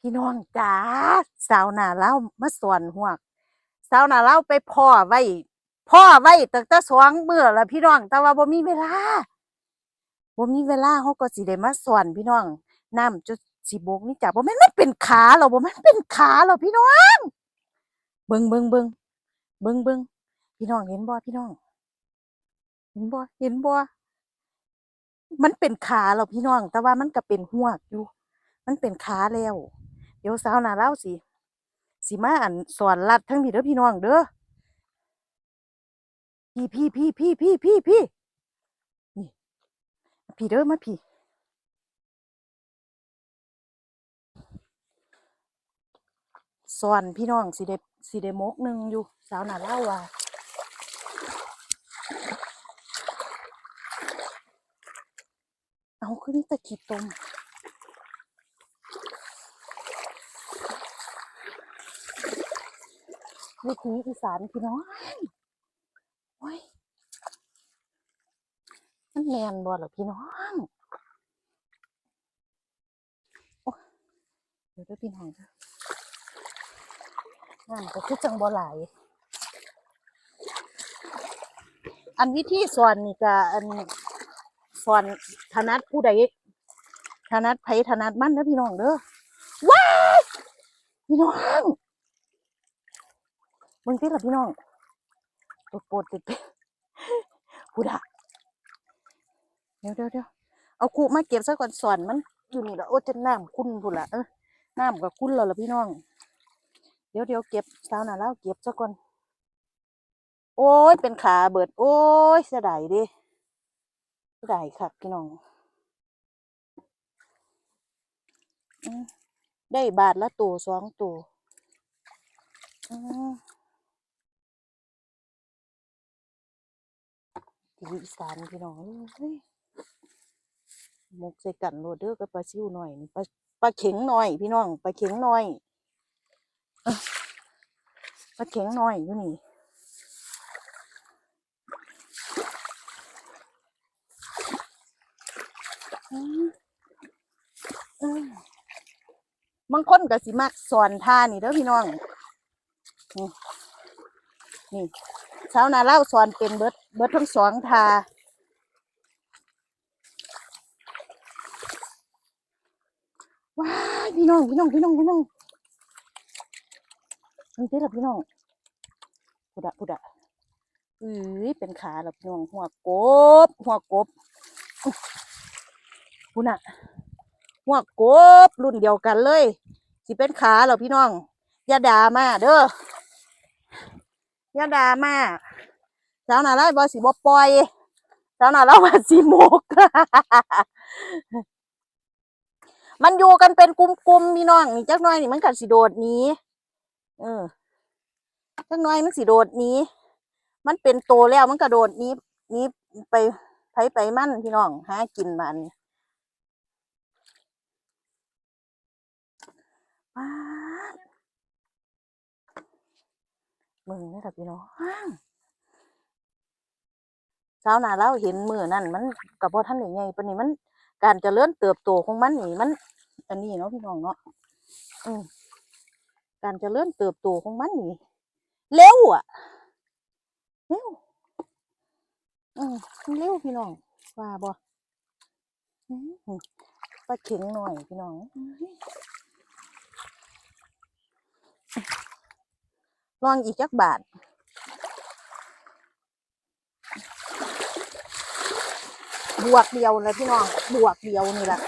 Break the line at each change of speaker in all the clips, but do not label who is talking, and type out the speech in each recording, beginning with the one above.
พี่น้องจ๋าสาวหนาเล่ามาสอนหวกสาวหนาเล่าไปพ่อไว้พ่อไว้ตั้งแต่สองมื้อแล้วพี่น้อง แต่ว่าบ่มีเวลาบ่มีเวลาเขาก็สิได้มาสอนพี่น้องน้ำจุดสิบกนี่จ้ะบ่แม่นมันเป็นขาหรอกบ่แม่นเป็นขาหรอกพี่น้องเบิ่งเบิ่งเบิ่งเบิ่งเบิ่งพี่น้องเห็นบ่พี่น้อง เห็นบ่เห็นบ่มันเป็นขาหรอกพี่น้อง แต่ว่ามันก็เป็นหัวอยู่ มันเป็นขาแล้ว เดี๋ยวสาวหน้าเล่าสิสิมาอันสอนลัดทั้งพี่เด้อพี่น้องเด้อพี่พี่พี่พี่พี่พี่พี่นี่พี่เด้อมาพี่สอนพี่น้องสิได้สิได้มกหนึ่งอยู่ สาวหน้าเล่าว่าเอาขึ้นตะขีดตม วิถีอีสานพี่น้องโอ้ยมันแมนบ่เหรอพี่น้องเดี๋ยวด้วยพี่น้องเด้อน้ำก็คือจังบ่ไหลายอันวิธีสอนนี่ก็อันสอนถนัดผู้ใดถนัดไผถนัดมันเด้อพี่น้องเด้อว้าพี่น้อง มึงติดหรอพี่น้องปวดปวดติดกูด่าเดี๋ยวเดี๋ยวเดี๋ยวเอาคูมาเก็บซะก่อนสอนมันอยู่นี่ละโอ้จะน้ำคุ้นพูนละเออน้ำก็คุ้นแล้วล่ะพี่น้อง เดี๋ยวเดี๋ยวเก็บสาวหน่ะแล้วเก็บซะก่อนโอ้ยเป็นขาเบิด โอ้ยเสียดายดิเสียดายครับพี่น้องได้บาทละตัวสองตัว อืมที่อีสานพี่น้องเอ้ยหมกใส่กันโรดเด้อกับปลาซิวหน่อยปลาปลาเข็งหน่อย พี่น้องปลาเข็งหน่อยปลาเข็งหน่อยอยู่นี่มอืมบางคนก็สิมักสอนท่านี่เด้อพี่น้อง นี่นี่ ชาวนาเล่าสอนเป็นเบิดเบิดทั้งสองทาว้าพี่น้องพี่น้องพี่น้องพี่น้องนี่เด้อล่ะพี่น้องพุดะพุดะอุ้ยเป็นขาแล้วพี่น้องหัวกบ หัวกบอุ๊ยพุ่นน่ะ หัวกบรุ่นเดียวกันเลย สิเป็นขาแล้วพี่น้องอย่าด่ามาเด้อ ยาด่ามาสาวนาไล่บอสิบ่ปล่อยสาวนาเล่าว่าสิโมก มันอยู่กันเป็นกลุ่มๆพี่น้องนี่จักหน้อยนี่มันกัดสิโดดนี้เออจักหน้อยมันสิโดดนี้ มันเป็นโตแล้วมันกระโดดนี้นี้ไปไผไปมั่นพี่น้องหากินมันว้าด มึงนี่แหละพี่น้องสาวนาเราเห็นมือนั่นมันกับพ่อท่านได้ไงปนนี้มัน การเจริญเติบโตของมันนี่มัน อันนี้เนาะพี่น้องเนาะอืมการเจริญเติบโตของมันนี่เร็วอะเร็วอืมเร็วพี่น้องว่าบ่อืมปลาเข็งหน่อยพี่น้องอื้อ ลองอีกจักบาทบวกเดียวเลยพี่น้องบวกเดียวนี่แหละ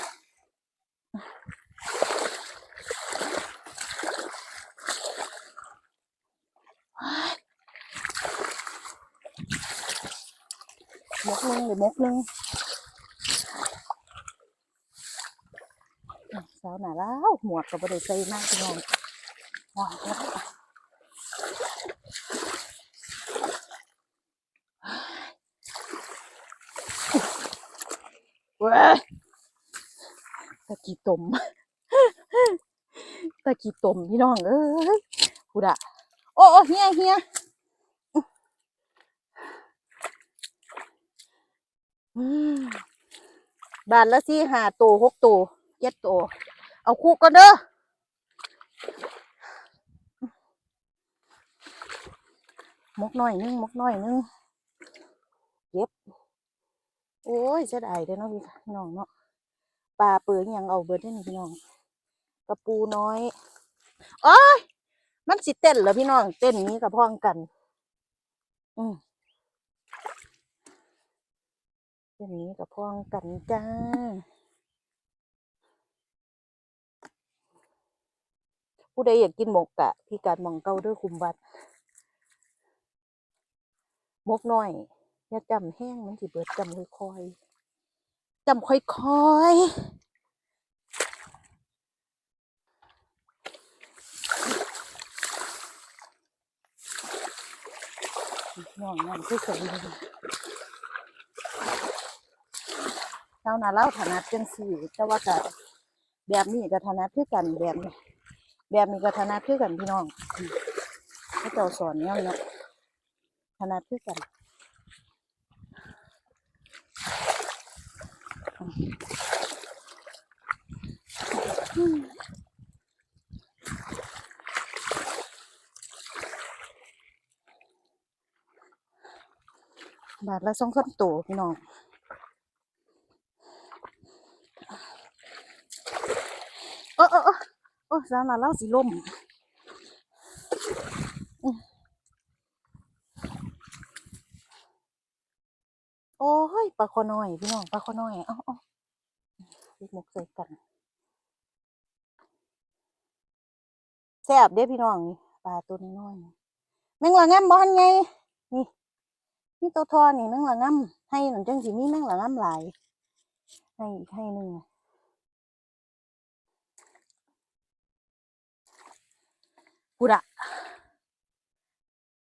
มกหนึ่งหรือมกนึ่งสาวหนาแล้วหมวกกับบริใส่มากพี่น้องว้าว ตะกี้ตมตะกี้ตมพี่น้องเอ้ยพูดอะโอ้เฮียเฮียบาทละสี่ห้าตัวหกตัวเจ็ดตัวเอาคู่กันเด้อมกน้อยนึงมกน้อยนึง โอ้ยเสียดายเด้อเนาะพี่น้องเนาะปลาเปือยยังเอาเบิดได้นี่พี่น้องกระปูน้อยโอ้ยมันสิเต้นเหรอพี่น้องเต้นนี้กับพ้องกัน อืมเต้นนี้กับพ้องกันจ้าผู้ใดอยากกินหมกกะพี่การมองเก้าเด้วยคุมบัดหมกน้อย อย่าจำแห้งมันสิเบิดจำค่อยๆจำค่อยๆน้องนั่นคือเสียงเลยเจ้านาเล่าถนัดจังสี่แต่ว่าก็แบบนี้ก็ถนัดคือกันแบบนี้แบบนี้ก็ถนัดคือกันพี่น้องอืมพระเจ้าสอนเนี่ยเนาะถนัดคือกัน บาทละสองคนโตพี่น้องโอ้โอ้โอ้โอ้สาวน่ะเล่าสิล่มอื้อโอ้ยปลาคอน้อยพี่น้องปลาคอน้อยเอ้าเอ้าลูกหมกใส่กันแซ่บเด้พี่น้องนี่ปลาตัวน้อยแมงละงำบอนไงนี่ นี่ตัวทอนี่แมงละงำให้หนังจังสิมีแมงละงำหลายให้อีกให้หนึ่งอะพูดะ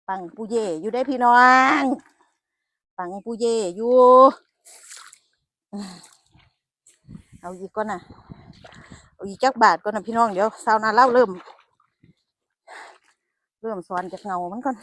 ปังปูเย่อยู่ได้พี่น้องปังปูเย่อยู่ เอาอีกก่อนนะเอาอีกจักบาทก่อนนะพี่น้องเดี๋ยวสาวนาเล่าเริ่ม เริ่มสอนจากเงามันก่อน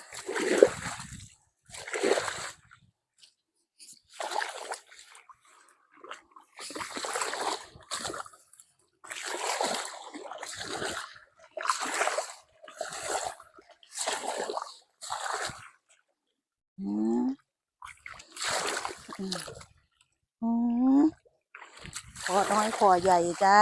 อืมอืมขอน้อยขอใหญ่จ้า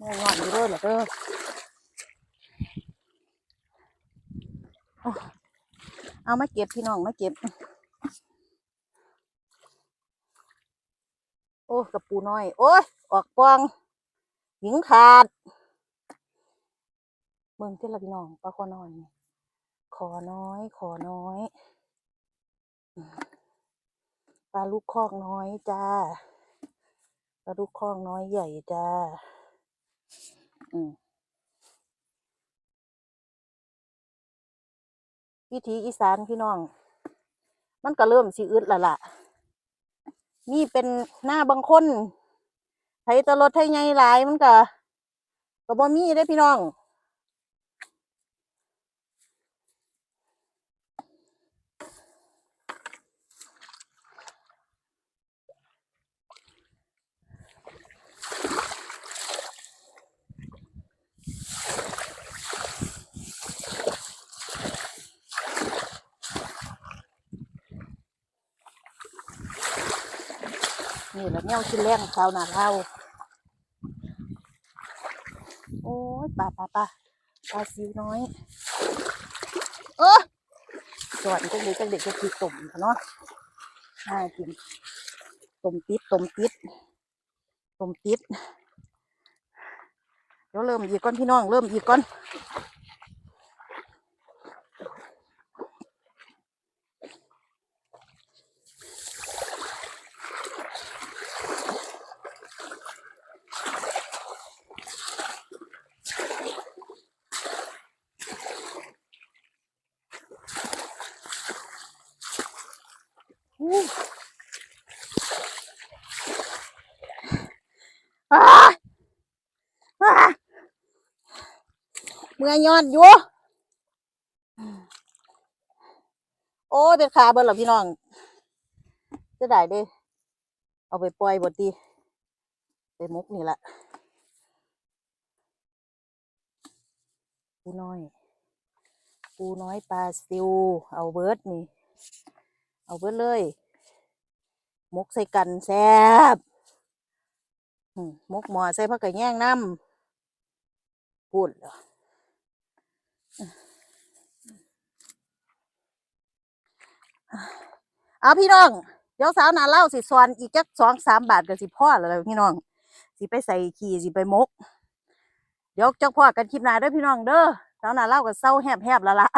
ง่งอนอยู่เด้วยเหรอเด้อเอามาเก็บพี่น้องมาเก็บ โอ้กระปูน้อย โอ้ยออกปองหญิงขาด เมืองเจ้าละพี่น้องปลาคอน้อยนี่ขอน้อย ขอน้อยปลาลูกคอกน้อยจ้าปลาลูกคอกน้อยใหญ่จ้า อืมวิถีอีสานพี่น้อง มันก็เริ่มสิอึดและล่ะนี่เป็นหน้าบางคนไถแตรถไถไงหลายมันก็ก็บ่มีได้พี่น้อง นี่แหละแนวชิ้นแรงชาวนาเราโอ้ยปลาปลาปลาปลาซิวน้อย เออสอนจังเด็กจังเด็กจะคือต้มเนาะน่ากินต้มติดต้มติดต้มติดเดี๋ยวเริ่มอีกก่อนพี่น้องเริ่มอีกก่อน เมื่อยยอนอยู่โอ้เป็นขาเบิ้ลเหรอพี่น้อง จะได้เด้ เอาไปปล่อยบดดีไปมุกนี่ละน้อย ปูน้อยปลาซิว เอาเบิร์ดนี่ เอาเบิดเลยมกใส่กันแซ่บมกหมอใส่ผักกระแยงน้ำพูดเหรอเอาพี่น้อง เดี๋ยวสาวนาเล่าสิสอนอีกจักสองสามบาทก็สิพ่อแล้วพี่น้อง สิไปใส่ขี่สิไปมก เดี๋ยวจักพ่อกันคลิปหน้าด้อพี่น้องเด้อสาวนาเล่าก็เศร้าแหบๆแล้วล่ะ